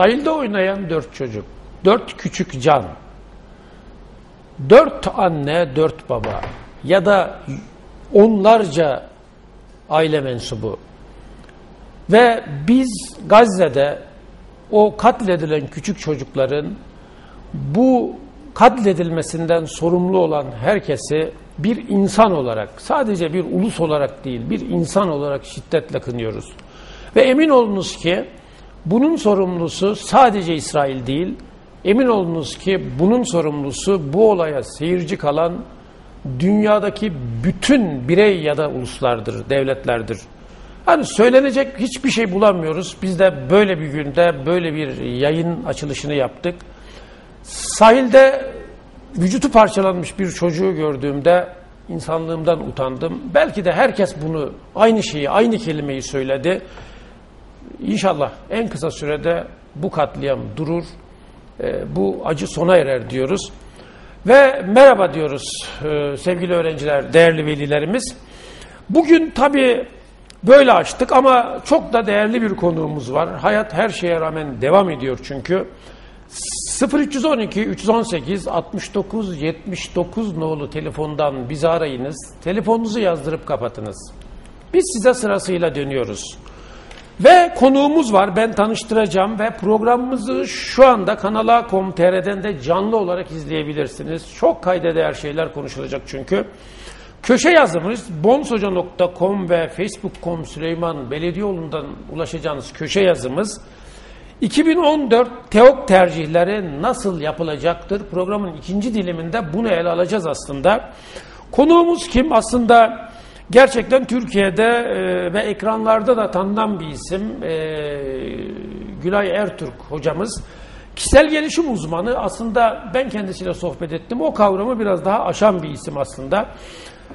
Sahilde oynayan dört çocuk, dört küçük can, dört anne, dört baba ya da onlarca aile mensubu ve biz Gazze'de o katledilen küçük çocukların bu katledilmesinden sorumlu olan herkesi bir insan olarak, sadece bir ulus olarak değil, bir insan olarak şiddetle kınıyoruz. Ve emin olunuz ki bunun sorumlusu sadece İsrail değil, emin olunuz ki bunun sorumlusu bu olaya seyirci kalan dünyadaki bütün birey ya da uluslardır, devletlerdir. Hani söylenecek hiçbir şey bulamıyoruz. Biz de böyle bir günde böyle bir yayın açılışını yaptık. Sahilde vücutu parçalanmış bir çocuğu gördüğümde insanlığımdan utandım. Belki de herkes bunu aynı şeyi, aynı kelimeyi söyledi. İnşallah en kısa sürede bu katliam durur, e, bu acı sona erer diyoruz. Ve merhaba diyoruz e, sevgili öğrenciler, değerli velilerimiz. Bugün tabii böyle açtık ama çok da değerli bir konuğumuz var. Hayat her şeye rağmen devam ediyor çünkü. 0312 318 69 79 nolu telefondan bizi arayınız. Telefonunuzu yazdırıp kapatınız. Biz size sırasıyla dönüyoruz. Ve konuğumuz var. Ben tanıştıracağım ve programımızı şu anda kanala.com.tr'den de canlı olarak izleyebilirsiniz. Çok kayda değer şeyler konuşulacak çünkü. Köşe yazımız bonsoca.com ve facebook.com Süleyman Belediyeoğlu'ndan ulaşacağınız köşe yazımız 2014 TEOK tercihleri nasıl yapılacaktır? Programın ikinci diliminde bunu ele alacağız aslında. Konuğumuz kim? Aslında gerçekten Türkiye'de e, ve ekranlarda da tanınan bir isim. E, Gülay Ertürk hocamız. Kişisel gelişim uzmanı aslında ben kendisiyle sohbet ettim. O kavramı biraz daha aşan bir isim aslında.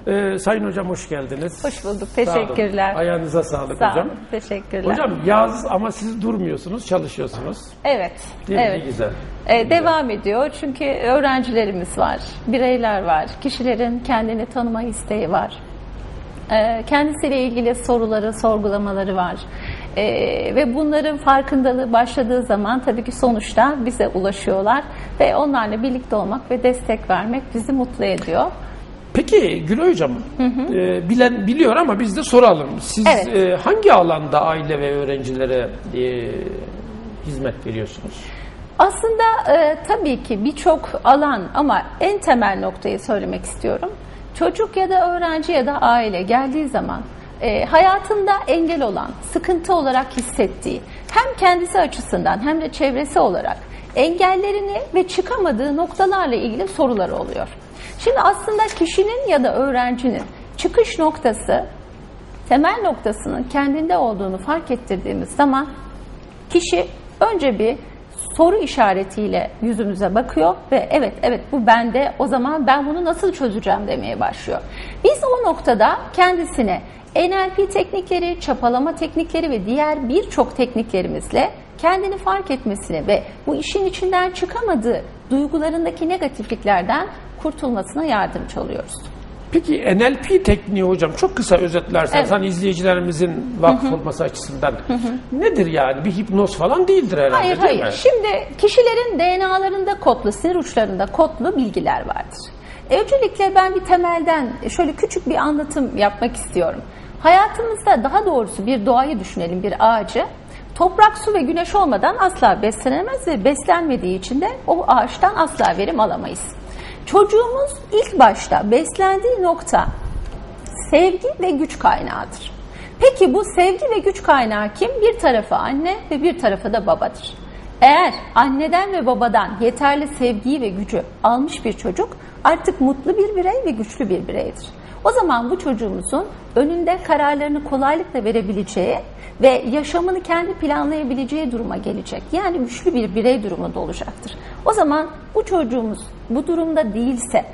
Ee, Sayın Hocam hoş geldiniz. Hoş bulduk. Sağ olun. Teşekkürler. Ayağınıza sağlık Sağ hocam. Teşekkürler. Hocam yaz ama siz durmuyorsunuz, çalışıyorsunuz. Evet. Değil mi? evet. Ne güzel. Ee, devam ediyor çünkü öğrencilerimiz var, bireyler var, kişilerin kendini tanıma isteği var. Ee, kendisiyle ilgili soruları, sorgulamaları var. Ee, ve bunların farkındalığı başladığı zaman tabii ki sonuçta bize ulaşıyorlar ve onlarla birlikte olmak ve destek vermek bizi mutlu ediyor. Peki Gülay Hocam, e, bilen biliyor ama biz de soralım. Siz Evet. e, hangi alanda aile ve öğrencilere e, hizmet veriyorsunuz? Aslında e, tabii ki birçok alan ama en temel noktayı söylemek istiyorum. Çocuk ya da öğrenci ya da aile geldiği zaman e, hayatında engel olan, sıkıntı olarak hissettiği hem kendisi açısından hem de çevresi olarak engellerini ve çıkamadığı noktalarla ilgili soruları oluyor. Şimdi aslında kişinin ya da öğrencinin çıkış noktası temel noktasının kendinde olduğunu fark ettirdiğimiz zaman kişi önce bir soru işaretiyle yüzümüze bakıyor ve evet evet bu bende o zaman ben bunu nasıl çözeceğim demeye başlıyor. Biz o noktada kendisine NLP teknikleri, çapalama teknikleri ve diğer birçok tekniklerimizle kendini fark etmesini ve bu işin içinden çıkamadığı duygularındaki negatifliklerden kurtulmasına yardımcı oluyoruz. Peki NLP tekniği hocam çok kısa özetlerseniz Evet. hani izleyicilerimizin vakıf olması açısından nedir yani? Bir hipnoz falan değildir herhalde Hayır değil hayır. mi? Şimdi kişilerin DNA'larında kodlu, sinir uçlarında kodlu bilgiler vardır. E, Öncelikle ben bir temelden şöyle küçük bir anlatım yapmak istiyorum. Hayatımızda daha doğrusu bir doğayı düşünelim, bir ağacı. Toprak, su ve güneş olmadan asla beslenemez ve beslenmediği için de o ağaçtan asla verim alamayız. Çocuğumuz ilk başta beslendiği nokta sevgi ve güç kaynağıdır. Peki bu sevgi ve güç kaynağı kim? Bir tarafı anne ve bir tarafı da babadır. Eğer anneden ve babadan yeterli sevgiyi ve gücü almış bir çocuk artık mutlu bir birey ve güçlü bir bireydir. O zaman bu çocuğumuzun önünde kararlarını kolaylıkla verebileceği ve yaşamını kendi planlayabileceği duruma gelecek. Yani güçlü bir birey durumunda olacaktır. O zaman bu çocuğumuz bu durumda değilse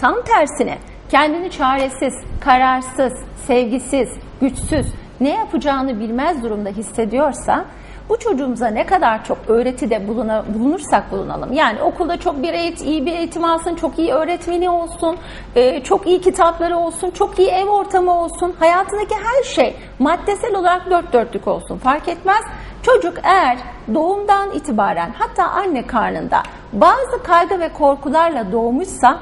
Tam tersine kendini çaresiz, kararsız, sevgisiz, güçsüz, ne yapacağını bilmez durumda hissediyorsa bu çocuğumuza ne kadar çok öğretide buluna, bulunursak bulunalım. Yani okulda çok bir eğit, iyi bir eğitim alsın, çok iyi öğretmeni olsun, e, çok iyi kitapları olsun, çok iyi ev ortamı olsun, hayatındaki her şey maddesel olarak dört dörtlük olsun fark etmez. Çocuk eğer doğumdan itibaren hatta anne karnında bazı kaygı ve korkularla doğmuşsa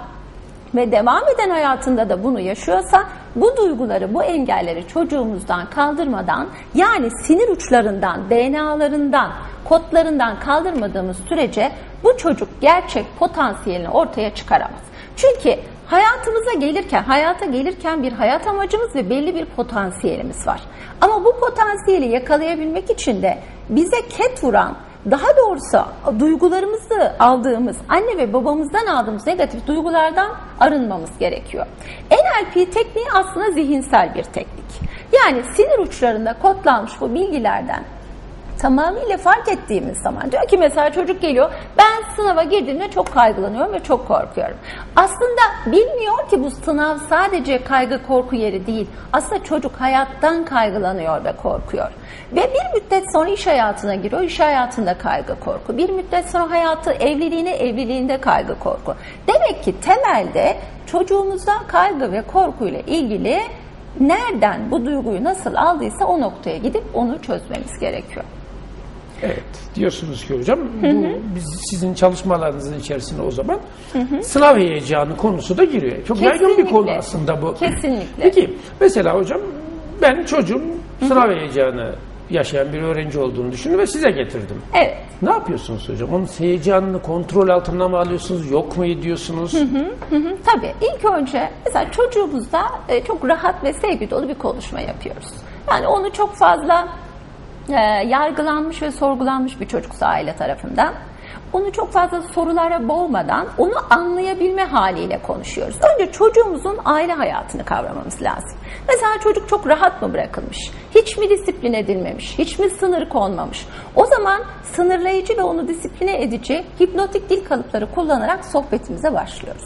ve devam eden hayatında da bunu yaşıyorsa bu duyguları, bu engelleri çocuğumuzdan kaldırmadan yani sinir uçlarından, DNA'larından, kodlarından kaldırmadığımız sürece bu çocuk gerçek potansiyelini ortaya çıkaramaz. Çünkü hayatımıza gelirken, hayata gelirken bir hayat amacımız ve belli bir potansiyelimiz var. Ama bu potansiyeli yakalayabilmek için de bize ket vuran, daha doğrusu duygularımızı aldığımız, anne ve babamızdan aldığımız negatif duygulardan arınmamız gerekiyor. NLP tekniği aslında zihinsel bir teknik. Yani sinir uçlarında kodlanmış bu bilgilerden tamamıyla fark ettiğimiz zaman diyor ki mesela çocuk geliyor ben sınava girdiğimde çok kaygılanıyorum ve çok korkuyorum. Aslında bilmiyor ki bu sınav sadece kaygı korku yeri değil. Aslında çocuk hayattan kaygılanıyor ve korkuyor. Ve bir müddet sonra iş hayatına giriyor. İş hayatında kaygı korku. Bir müddet sonra hayatı evliliğine evliliğinde kaygı korku. Demek ki temelde çocuğumuzda kaygı ve korkuyla ilgili nereden bu duyguyu nasıl aldıysa o noktaya gidip onu çözmemiz gerekiyor. Evet diyorsunuz ki hocam bu biz sizin çalışmalarınızın içerisinde o zaman sınav heyecanı konusu da giriyor. Çok yaygın bir konu Kesinlikle. aslında bu. Kesinlikle. Peki mesela hocam ben çocuğum sınav heyecanı yaşayan bir öğrenci olduğunu düşündüm ve size getirdim. Evet. Ne yapıyorsunuz hocam? Onun heyecanını kontrol altına mı alıyorsunuz? Yok mu ediyorsunuz? Tabii ilk önce mesela çocuğumuzda e, çok rahat ve sevgi dolu bir konuşma yapıyoruz. Yani onu çok fazla e, yargılanmış ve sorgulanmış bir çocuksa aile tarafından. Onu çok fazla sorulara boğmadan onu anlayabilme haliyle konuşuyoruz. Önce çocuğumuzun aile hayatını kavramamız lazım. Mesela çocuk çok rahat mı bırakılmış? Hiç mi disiplin edilmemiş? Hiç mi sınır konmamış? O zaman sınırlayıcı ve onu disipline edici hipnotik dil kalıpları kullanarak sohbetimize başlıyoruz.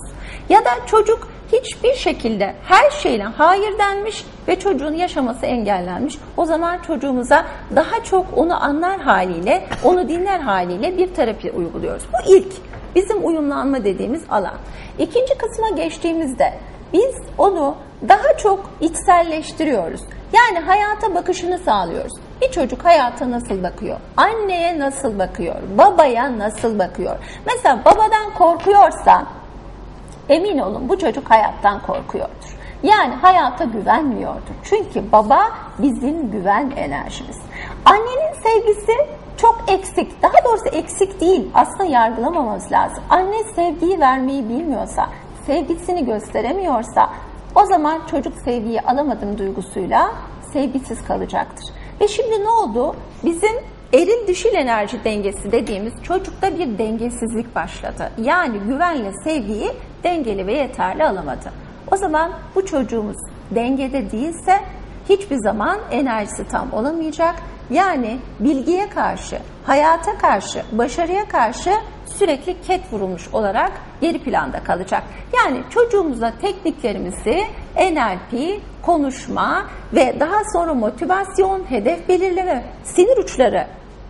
Ya da çocuk hiçbir şekilde her şeyle hayır denmiş ve çocuğun yaşaması engellenmiş. O zaman çocuğumuza daha çok onu anlar haliyle, onu dinler haliyle bir terapi uyguluyoruz. Bu ilk bizim uyumlanma dediğimiz alan. İkinci kısma geçtiğimizde biz onu daha çok içselleştiriyoruz. Yani hayata bakışını sağlıyoruz. Bir çocuk hayata nasıl bakıyor? Anneye nasıl bakıyor? Babaya nasıl bakıyor? Mesela babadan korkuyorsa Emin olun bu çocuk hayattan korkuyordur. Yani hayata güvenmiyordur. Çünkü baba bizim güven enerjimiz. Annenin sevgisi çok eksik. Daha doğrusu eksik değil. Aslında yargılamamamız lazım. Anne sevgiyi vermeyi bilmiyorsa, sevgisini gösteremiyorsa o zaman çocuk sevgiyi alamadım duygusuyla sevgisiz kalacaktır. Ve şimdi ne oldu? Bizim eril dişil enerji dengesi dediğimiz çocukta bir dengesizlik başladı. Yani güvenle sevgiyi dengeli ve yeterli alamadı. O zaman bu çocuğumuz dengede değilse hiçbir zaman enerjisi tam olamayacak. Yani bilgiye karşı, hayata karşı, başarıya karşı sürekli ket vurulmuş olarak geri planda kalacak. Yani çocuğumuza tekniklerimizi NLP, konuşma ve daha sonra motivasyon, hedef belirleme, sinir uçları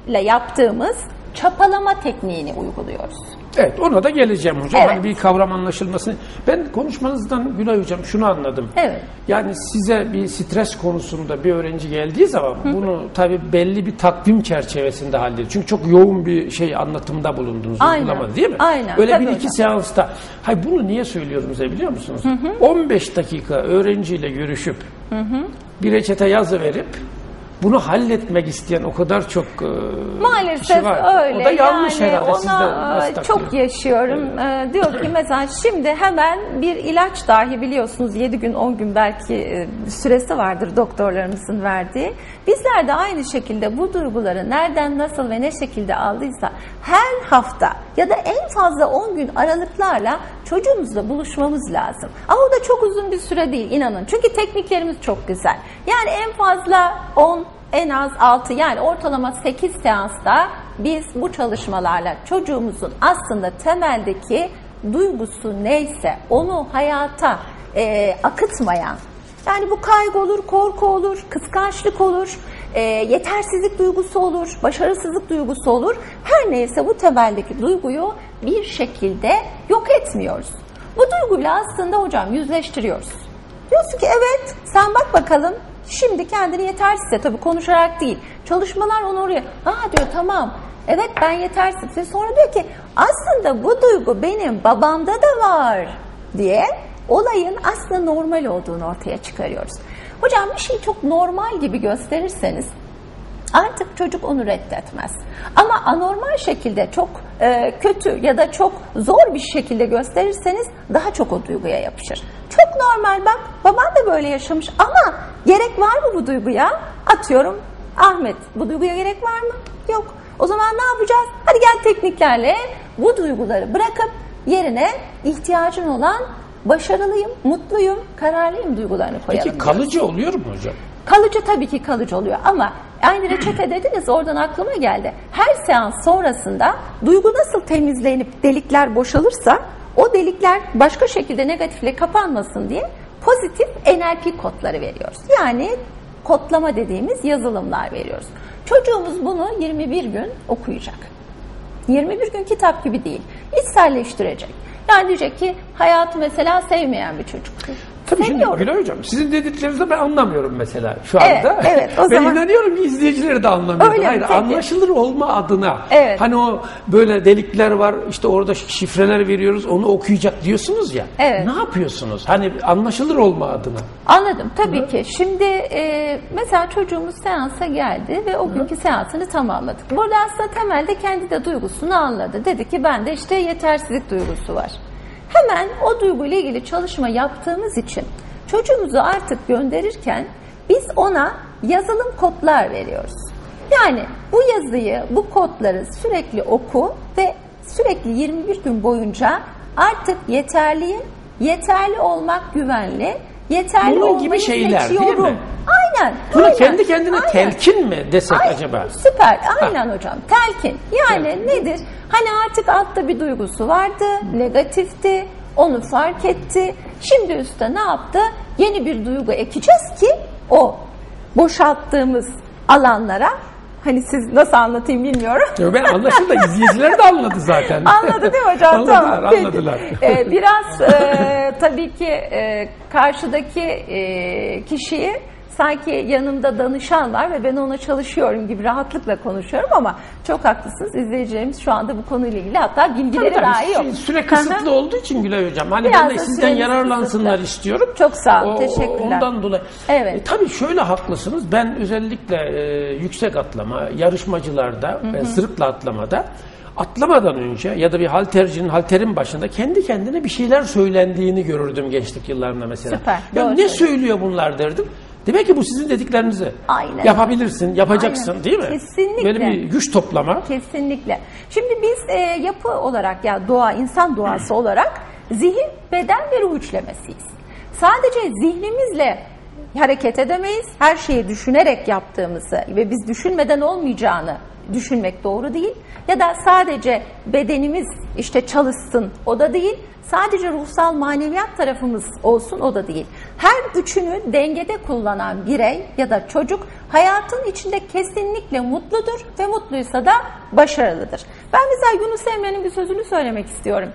ile yaptığımız çapalama tekniğini uyguluyoruz. Evet ona da geleceğim hocam. Evet. Hani bir kavram anlaşılmasını. Ben konuşmanızdan Gülay hocam şunu anladım. Evet. Yani size bir stres konusunda bir öğrenci geldiği zaman bunu tabii belli bir takvim çerçevesinde hallediyor. Çünkü çok yoğun bir şey anlatımda bulundunuz Aynen. uygulamada değil mi? Aynen, Öyle tabii bir iki hocam. seansta. Hayır bunu niye söylüyorum size biliyor musunuz? 15 dakika öğrenciyle görüşüp bir reçete yazı verip bunu halletmek isteyen o kadar çok e, Maalesef kişi var. öyle. O da yanlış yani herhalde. Siz de Ona nasıl e, çok yaşıyorum. Ee, diyor ki mesela şimdi hemen bir ilaç dahi biliyorsunuz 7 gün 10 gün belki e, süresi vardır doktorlarımızın verdiği. Bizler de aynı şekilde bu duyguları nereden nasıl ve ne şekilde aldıysa her hafta ya da en fazla 10 gün aralıklarla çocuğumuzla buluşmamız lazım. Ama o da çok uzun bir süre değil inanın. Çünkü tekniklerimiz çok güzel. Yani en fazla 10 en az 6 yani ortalama 8 seansta biz bu çalışmalarla çocuğumuzun aslında temeldeki duygusu neyse onu hayata e, akıtmayan yani bu kaygı olur, korku olur, kıskançlık olur, e, yetersizlik duygusu olur, başarısızlık duygusu olur. Her neyse bu temeldeki duyguyu bir şekilde yok etmiyoruz. Bu duyguyla aslında hocam yüzleştiriyoruz. Diyorsun ki evet sen bak bakalım Şimdi kendini yetersiz tabii konuşarak değil. Çalışmalar onu oraya, ha diyor tamam evet ben yetersiz. Sonra diyor ki aslında bu duygu benim babamda da var diye olayın aslında normal olduğunu ortaya çıkarıyoruz. Hocam bir şeyi çok normal gibi gösterirseniz artık çocuk onu reddetmez. Ama anormal şekilde çok e, kötü ya da çok zor bir şekilde gösterirseniz daha çok o duyguya yapışır. Çok normal bak baban da böyle yaşamış ama gerek var mı bu duyguya? Atıyorum Ahmet bu duyguya gerek var mı? Yok. O zaman ne yapacağız? Hadi gel tekniklerle bu duyguları bırakıp yerine ihtiyacın olan başarılıyım, mutluyum, kararlıyım duygularını koyalım. Peki kalıcı oluyor mu hocam? Kalıcı tabii ki kalıcı oluyor ama aynı reçete dediniz oradan aklıma geldi. Her seans sonrasında duygu nasıl temizlenip delikler boşalırsa o delikler başka şekilde negatifle kapanmasın diye pozitif NLP kodları veriyoruz. Yani kodlama dediğimiz yazılımlar veriyoruz. Çocuğumuz bunu 21 gün okuyacak. 21 gün kitap gibi değil. İçselleştirecek. Yani diyecek ki hayatı mesela sevmeyen bir çocuk. Tabii şimdi. Gülay Hocam sizin dediklerinizde ben anlamıyorum mesela şu Evet, anda. evet, o ben zaman- inanıyorum ki izleyicileri de anlamıyor. Öyle mi? Hayır Peki. anlaşılır olma adına. Evet. Hani o böyle delikler var işte orada şifreler veriyoruz onu okuyacak diyorsunuz ya. Evet. Ne yapıyorsunuz? Hani anlaşılır olma adına. Anladım tabii ki. Şimdi e, mesela çocuğumuz seansa geldi ve o günkü seansını tamamladık. Burada aslında temelde kendi de duygusunu anladı. Dedi ki bende işte yetersizlik duygusu var. Hemen o duyguyla ilgili çalışma yaptığımız için çocuğumuzu artık gönderirken biz ona yazılım kodlar veriyoruz. Yani bu yazıyı, bu kodları sürekli oku ve sürekli 21 gün boyunca artık yeterliyim, yeterli olmak güvenli, yeterli Bunun olmayı gibi şeyler, değil mi? Aynen. Bunu aynen, kendi kendine aynen. telkin mi desek Ay, acaba? Süper. Aynen hocam. Telkin. Yani Telkin. nedir? Hani artık altta bir duygusu vardı. Negatifti. Onu fark etti. Şimdi üstte ne yaptı? Yeni bir duygu ekeceğiz ki o boşalttığımız alanlara hani siz nasıl anlatayım bilmiyorum. Yo, Ben anlaşıldı da izleyiciler de anladı zaten. Anladı değil mi hocam? Anladılar, Tamam, anladılar. Ee, biraz e, tabii ki e, karşıdaki e, kişiyi sanki yanımda danışan var ve ben ona çalışıyorum gibi rahatlıkla konuşuyorum ama çok haklısınız. İzleyicilerimiz şu anda bu konuyla ilgili hatta bilgileri Tabii, dahi yok. tabii. Süre kısıtlı olduğu için Gülay Hocam. Hani Biraz ben de sizden yararlansınlar kısıtlı. istiyorum. Çok sağ olun, O- teşekkürler. Ondan dolayı. Evet. E, tabii şöyle haklısınız. Ben özellikle e, yüksek atlama, yarışmacılarda, e, sırıkla atlamada atlamadan önce ya da bir haltercinin halterin başında kendi kendine bir şeyler söylendiğini görürdüm gençlik yıllarında mesela. Süper, Ya ne söylüyor bunlar derdim. Demek ki bu sizin dediklerinizi Aynen. yapabilirsin, yapacaksın Aynen. değil mi? Kesinlikle. Böyle bir güç toplama. Kesinlikle. Şimdi biz e, yapı olarak ya doğa, insan doğası olarak zihin, beden ve ruh üçlemesiyiz. Sadece zihnimizle hareket edemeyiz. Her şeyi düşünerek yaptığımızı ve biz düşünmeden olmayacağını düşünmek doğru değil. Ya da sadece bedenimiz işte çalışsın o da değil. Sadece ruhsal maneviyat tarafımız olsun o da değil. Her üçünü dengede kullanan birey ya da çocuk hayatın içinde kesinlikle mutludur ve mutluysa da başarılıdır. Ben mesela Yunus Emre'nin bir sözünü söylemek istiyorum.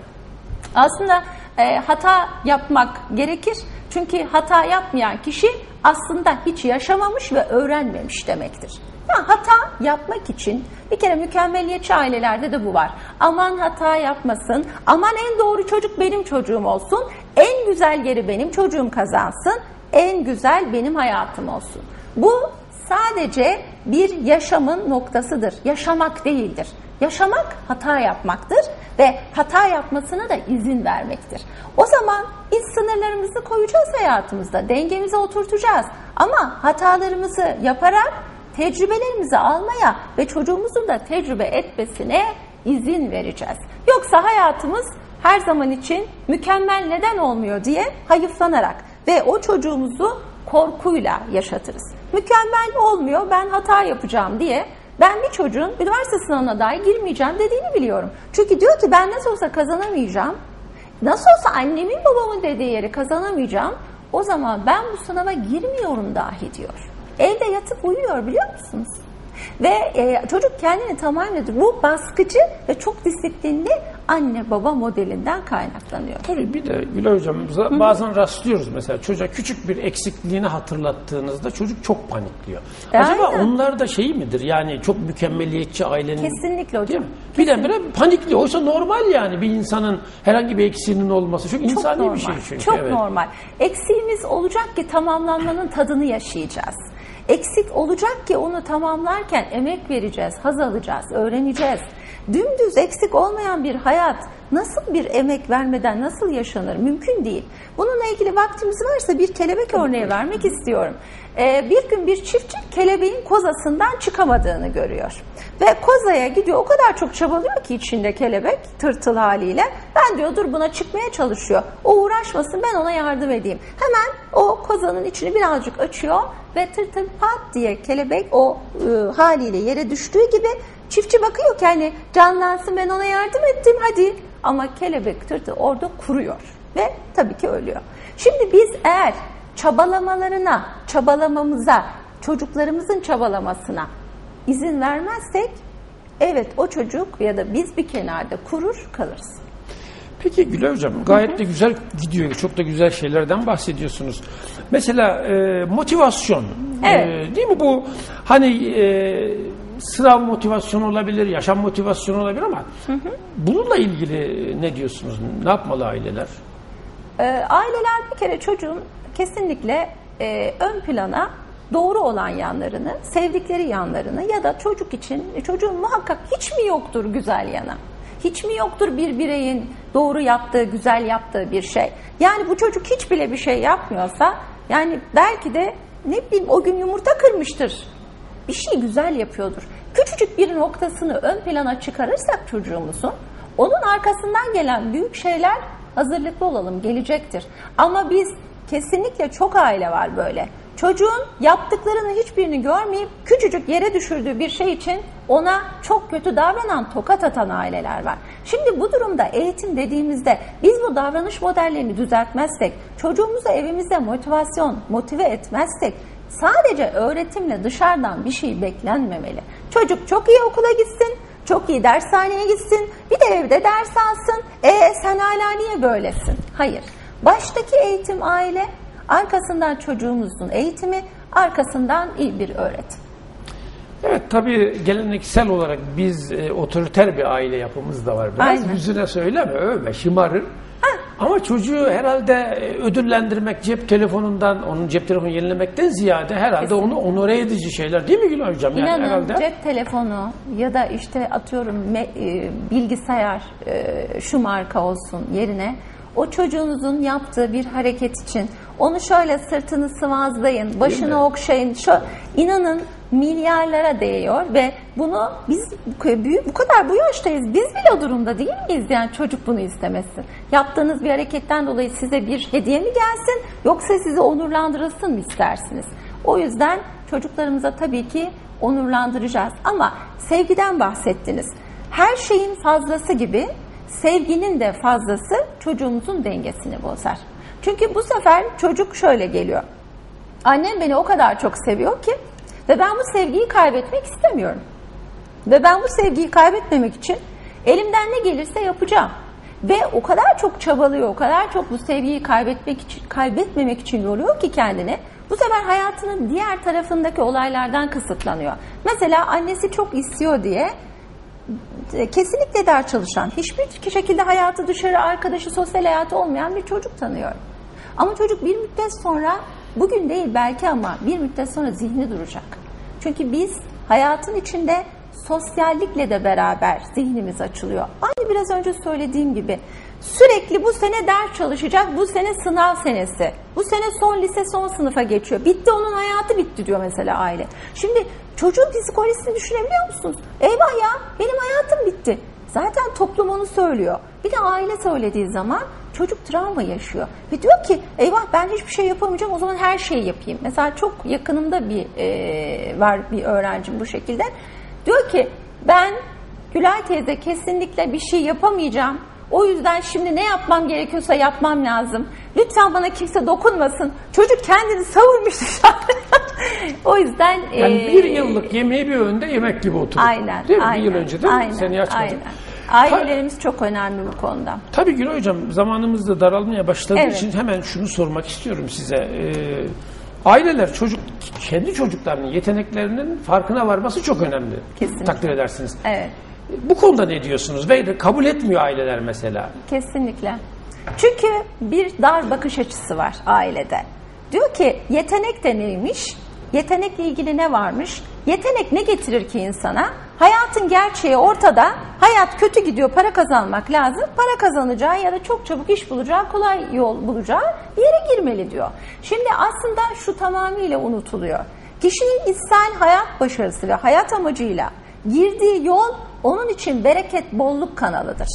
Aslında e, hata yapmak gerekir. Çünkü hata yapmayan kişi aslında hiç yaşamamış ve öğrenmemiş demektir. Ya hata yapmak için bir kere mükemmeliyetçi ailelerde de bu var. Aman hata yapmasın, aman en doğru çocuk benim çocuğum olsun, en güzel yeri benim çocuğum kazansın, en güzel benim hayatım olsun. Bu sadece bir yaşamın noktasıdır. Yaşamak değildir. Yaşamak hata yapmaktır ve hata yapmasına da izin vermektir. O zaman biz sınırlarımızı koyacağız hayatımızda, dengemizi oturtacağız. Ama hatalarımızı yaparak tecrübelerimizi almaya ve çocuğumuzun da tecrübe etmesine izin vereceğiz. Yoksa hayatımız her zaman için mükemmel neden olmuyor diye hayıflanarak ve o çocuğumuzu korkuyla yaşatırız. Mükemmel olmuyor, ben hata yapacağım diye ben bir çocuğun üniversite sınavına dahi girmeyeceğim dediğini biliyorum. Çünkü diyor ki ben nasıl olsa kazanamayacağım. Nasıl olsa annemin babamın dediği yeri kazanamayacağım. O zaman ben bu sınava girmiyorum dahi diyor. Evde yatıp uyuyor biliyor musunuz? Ve e, çocuk kendini tamamen bu baskıcı ve çok disiplinli anne baba modelinden kaynaklanıyor. Tabii bir de Gülay Hocam bazen rastlıyoruz mesela çocuğa küçük bir eksikliğini hatırlattığınızda çocuk çok panikliyor. E, Acaba aynen. onlar da şey midir yani çok mükemmeliyetçi ailenin Kesinlikle hocam. Birdenbire panikli. Oysa normal yani bir insanın herhangi bir eksiğinin olması. Çok Çok insani normal. bir şey çünkü. Çok evet. normal. Eksiğimiz olacak ki tamamlanmanın tadını yaşayacağız. Eksik olacak ki onu tamamlarken emek vereceğiz, haz alacağız, öğreneceğiz. Dümdüz eksik olmayan bir hayat nasıl bir emek vermeden nasıl yaşanır? Mümkün değil. Bununla ilgili vaktimiz varsa bir kelebek örneği vermek istiyorum. Ee, bir gün bir çiftçi kelebeğin kozasından çıkamadığını görüyor. Ve kozaya gidiyor o kadar çok çabalıyor ki içinde kelebek tırtıl haliyle. Ben diyor dur buna çıkmaya çalışıyor. O uğraşmasın ben ona yardım edeyim. Hemen o kozanın içini birazcık açıyor ve tırtıl pat diye kelebek o e, haliyle yere düştüğü gibi çiftçi bakıyor ki hani canlansın ben ona yardım ettim hadi. Ama kelebek tırtıl orada kuruyor ve tabii ki ölüyor. Şimdi biz eğer çabalamalarına, çabalamamıza, çocuklarımızın çabalamasına izin vermezsek evet o çocuk ya da biz bir kenarda kurur kalırız. Peki Gülay Hocam gayet de güzel gidiyor. Çok da güzel şeylerden bahsediyorsunuz. Mesela e, motivasyon. Evet. E, değil mi bu hani e, sınav motivasyonu olabilir, yaşam motivasyonu olabilir ama bununla ilgili ne diyorsunuz? Ne yapmalı aileler? Ee, aileler bir kere çocuğun kesinlikle e, ön plana doğru olan yanlarını, sevdikleri yanlarını ya da çocuk için çocuğun muhakkak hiç mi yoktur güzel yana? Hiç mi yoktur bir bireyin doğru yaptığı, güzel yaptığı bir şey? Yani bu çocuk hiç bile bir şey yapmıyorsa yani belki de ne bileyim o gün yumurta kırmıştır. Bir şey güzel yapıyordur. Küçücük bir noktasını ön plana çıkarırsak çocuğumuzun onun arkasından gelen büyük şeyler hazırlıklı olalım gelecektir. Ama biz kesinlikle çok aile var böyle. Çocuğun yaptıklarını hiçbirini görmeyip küçücük yere düşürdüğü bir şey için ona çok kötü davranan, tokat atan aileler var. Şimdi bu durumda eğitim dediğimizde biz bu davranış modellerini düzeltmezsek, çocuğumuzu evimizde motivasyon, motive etmezsek sadece öğretimle dışarıdan bir şey beklenmemeli. Çocuk çok iyi okula gitsin, çok iyi dershaneye gitsin, bir de evde ders alsın. E sen hala niye böylesin? Hayır. Baştaki eğitim aile, arkasından çocuğumuzun eğitimi, arkasından iyi bir öğretim. Evet tabii geleneksel olarak biz e, otoriter bir aile yapımız da var. Biraz Aynen. yüzüne söyleme, övme, şımarır. Ama çocuğu herhalde e, ödüllendirmek cep telefonundan, onun cep telefonu yenilemekten ziyade herhalde onu onore edici şeyler değil mi Gülay Hocam? Yani İnanın herhalde. cep telefonu ya da işte atıyorum e, bilgisayar e, şu marka olsun yerine o çocuğunuzun yaptığı bir hareket için onu şöyle sırtını sıvazlayın, başını okşayın. Şu, inanın milyarlara değiyor ve bunu biz büyük bu kadar bu yaştayız. Biz bile o durumda değil miyiz yani çocuk bunu istemesi? Yaptığınız bir hareketten dolayı size bir hediye mi gelsin yoksa sizi onurlandırılsın mı istersiniz? O yüzden çocuklarımıza tabii ki onurlandıracağız. Ama sevgiden bahsettiniz. Her şeyin fazlası gibi sevginin de fazlası çocuğumuzun dengesini bozar. Çünkü bu sefer çocuk şöyle geliyor. Annem beni o kadar çok seviyor ki ve ben bu sevgiyi kaybetmek istemiyorum. Ve ben bu sevgiyi kaybetmemek için elimden ne gelirse yapacağım. Ve o kadar çok çabalıyor, o kadar çok bu sevgiyi kaybetmek için, kaybetmemek için yoruyor ki kendini. Bu sefer hayatının diğer tarafındaki olaylardan kısıtlanıyor. Mesela annesi çok istiyor diye kesinlikle ders çalışan, hiçbir şekilde hayatı dışarı, arkadaşı, sosyal hayatı olmayan bir çocuk tanıyorum. Ama çocuk bir müddet sonra, bugün değil belki ama bir müddet sonra zihni duracak. Çünkü biz hayatın içinde sosyallikle de beraber zihnimiz açılıyor. Aynı biraz önce söylediğim gibi sürekli bu sene ders çalışacak, bu sene sınav senesi, bu sene son lise son sınıfa geçiyor. Bitti onun hayatı bitti diyor mesela aile. Şimdi çocuğun psikolojisini düşünebiliyor musunuz? Eyvah ya benim hayatım bitti. Zaten toplum onu söylüyor. Bir de aile söylediği zaman çocuk travma yaşıyor. Ve diyor ki eyvah ben hiçbir şey yapamayacağım o zaman her şeyi yapayım. Mesela çok yakınımda bir e, var bir öğrencim bu şekilde. Diyor ki ben Gülay teyze kesinlikle bir şey yapamayacağım. O yüzden şimdi ne yapmam gerekiyorsa yapmam lazım. Lütfen bana kimse dokunmasın. Çocuk kendini savurmuş dışarı. o yüzden Yani e, bir yıllık yemeği bir önde yemek gibi oturup. aynen, Değil mi? aynen, bir yıl önce değil mi? aynen, Seni açmadım. aynen. Ailelerimiz çok önemli bu konuda. Tabii Gül Hocam zamanımız da daralmaya başladığı Evet. için hemen şunu sormak istiyorum size. Ee, aileler çocuk kendi çocuklarının yeteneklerinin farkına varması çok önemli. Kesinlikle. Takdir edersiniz. Evet. Bu konuda ne diyorsunuz? Ve kabul etmiyor aileler mesela. Kesinlikle. Çünkü bir dar bakış açısı var ailede. Diyor ki yetenek de neymiş? Yetenekle ilgili ne varmış? Yetenek ne getirir ki insana? Hayatın gerçeği ortada. Hayat kötü gidiyor, para kazanmak lazım. Para kazanacağı ya da çok çabuk iş bulacağı, kolay yol bulacağı bir yere girmeli diyor. Şimdi aslında şu tamamıyla unutuluyor. Kişinin içsel hayat başarısı ve hayat amacıyla girdiği yol onun için bereket, bolluk kanalıdır.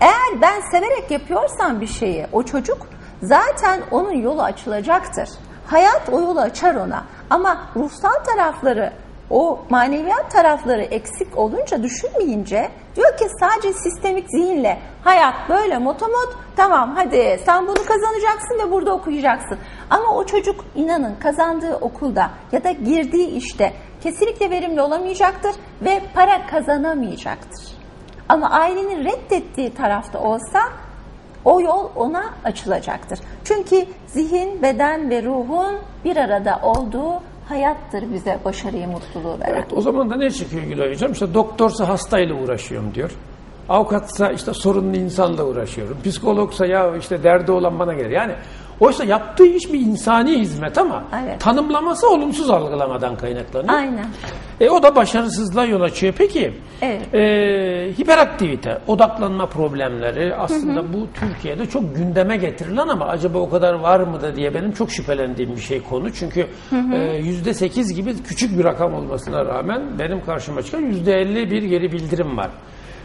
Eğer ben severek yapıyorsam bir şeyi o çocuk zaten onun yolu açılacaktır. Hayat o yolu açar ona. Ama ruhsal tarafları o maneviyat tarafları eksik olunca düşünmeyince diyor ki sadece sistemik zihinle hayat böyle motomot tamam hadi sen bunu kazanacaksın ve burada okuyacaksın. Ama o çocuk inanın kazandığı okulda ya da girdiği işte kesinlikle verimli olamayacaktır ve para kazanamayacaktır. Ama ailenin reddettiği tarafta olsa o yol ona açılacaktır. Çünkü zihin, beden ve ruhun bir arada olduğu hayattır bize başarıyı, mutluluğu veren. Evet, o zaman da ne çıkıyor Gülay Hocam? İşte doktorsa hastayla uğraşıyorum diyor. Avukatsa işte sorunlu insanla uğraşıyorum. Psikologsa ya işte derdi olan bana gelir. Yani oysa yaptığı iş bir insani hizmet ama Evet. tanımlaması olumsuz algılamadan kaynaklanıyor. Aynen. E, o da başarısızlığa yol açıyor. Peki Evet. e, hiperaktivite, odaklanma problemleri aslında bu Türkiye'de çok gündeme getirilen ama acaba o kadar var mı da diye benim çok şüphelendiğim bir şey konu. Çünkü e, yüzde sekiz gibi küçük bir rakam olmasına rağmen benim karşıma çıkan yüzde elli bir geri bildirim var.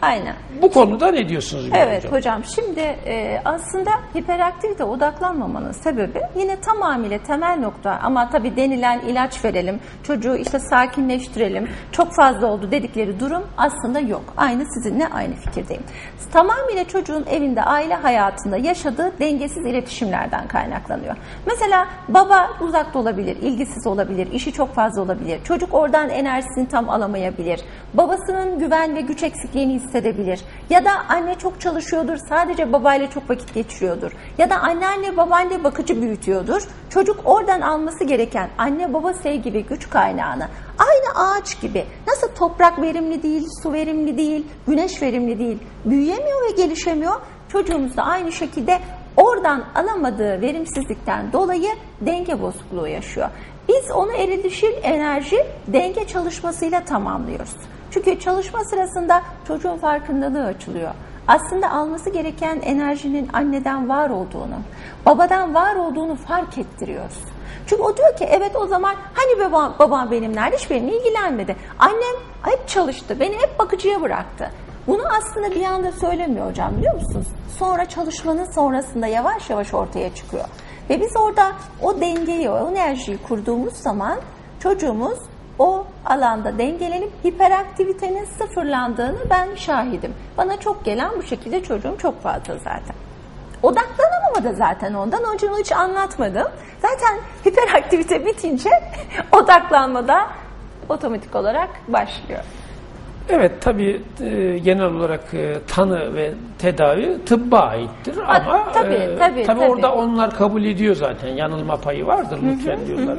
Aynen. Bu konuda ne diyorsunuz Evet Hocam? hocam şimdi e, aslında hiperaktivite odaklanmamanın sebebi yine tamamıyla temel nokta ama tabii denilen ilaç verelim çocuğu işte sakinleştirelim çok fazla oldu dedikleri durum aslında yok. Aynı sizinle aynı fikirdeyim. Tamamıyla çocuğun evinde aile hayatında yaşadığı dengesiz iletişimlerden kaynaklanıyor. Mesela baba uzakta olabilir, ilgisiz olabilir, işi çok fazla olabilir. Çocuk oradan enerjisini tam alamayabilir. Babasının güven ve güç eksikliğini hissedebilir. Ya da anne çok çalışıyordur, sadece babayla çok vakit geçiriyordur. Ya da anneanne babaanne bakıcı büyütüyordur. Çocuk oradan alması gereken anne baba sevgi ve güç kaynağını aynı ağaç gibi nasıl toprak verimli değil, su verimli değil, güneş verimli değil, büyüyemiyor ve gelişemiyor. Çocuğumuz da aynı şekilde oradan alamadığı verimsizlikten dolayı denge bozukluğu yaşıyor. Biz onu eridişil enerji denge çalışmasıyla tamamlıyoruz. Çünkü çalışma sırasında çocuğun farkındalığı açılıyor. Aslında alması gereken enerjinin anneden var olduğunu, babadan var olduğunu fark ettiriyoruz. Çünkü o diyor ki evet o zaman hani babam, babam benim nerede hiç benimle ilgilenmedi. Annem hep çalıştı, beni hep bakıcıya bıraktı. Bunu aslında bir anda söylemiyor hocam biliyor musunuz? Sonra çalışmanın sonrasında yavaş yavaş ortaya çıkıyor. Ve biz orada o dengeyi, o enerjiyi kurduğumuz zaman çocuğumuz o alanda dengelenip hiperaktivitenin sıfırlandığını ben şahidim. Bana çok gelen bu şekilde çocuğum çok fazla zaten. Odaklanamama da zaten ondan. Onun için onu hiç anlatmadım. Zaten hiperaktivite bitince odaklanma da otomatik olarak başlıyor. Evet tabii e, genel olarak e, tanı ve tedavi tıbba aittir ama tabii, e, tabii, tabii. orada onlar kabul ediyor zaten yanılma payı vardır lütfen diyorlar.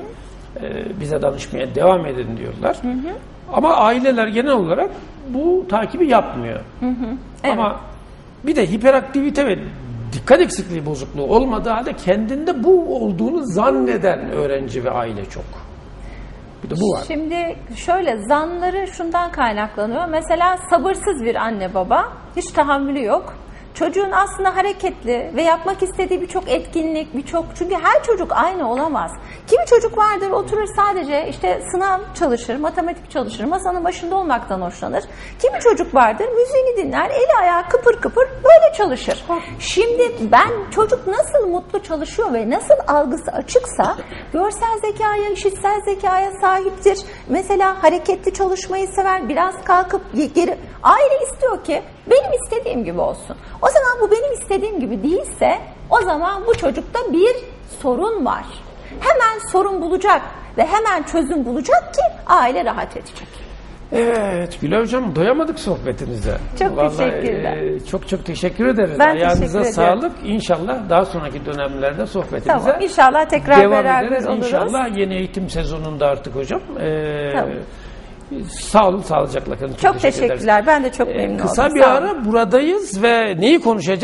E, bize danışmaya devam edin diyorlar. Ama aileler genel olarak bu takibi yapmıyor. Evet. Ama bir de hiperaktivite ve dikkat eksikliği bozukluğu olmadığı halde kendinde bu olduğunu zanneden öğrenci ve aile çok. Bir de bu var. Şimdi şöyle zanları şundan kaynaklanıyor. Mesela sabırsız bir anne baba hiç tahammülü yok. Çocuğun aslında hareketli ve yapmak istediği birçok etkinlik, birçok çünkü her çocuk aynı olamaz. Kimi çocuk vardır oturur sadece işte sınav çalışır, matematik çalışır, masanın başında olmaktan hoşlanır. Kimi çocuk vardır müziğini dinler, eli ayağı kıpır kıpır böyle çalışır. Şimdi ben çocuk nasıl mutlu çalışıyor ve nasıl algısı açıksa görsel zekaya, işitsel zekaya sahiptir. Mesela hareketli çalışmayı sever, biraz kalkıp geri aile istiyor ki benim istediğim gibi olsun. O zaman bu benim istediğim gibi değilse o zaman bu çocukta bir sorun var. Hemen sorun bulacak. ve hemen çözüm bulacak ki aile rahat edecek. Evet Gülay Hocam doyamadık sohbetinize. Çok Vallahi, teşekkürler. e, çok çok teşekkür ederiz. Ben Ayağınıza teşekkür ederim. sağlık. İnşallah daha sonraki dönemlerde sohbetimize Tamam. İnşallah tekrar devam beraber ederiz. oluruz. İnşallah yeni eğitim sezonunda artık hocam. E, Tamam. Sağ olun, sağlıcakla kalın. Çok teşekkür ederiz. teşekkürler. Ben de çok E, memnun Kısa oldum. bir Sağ olun. ara buradayız ve neyi konuşacağız?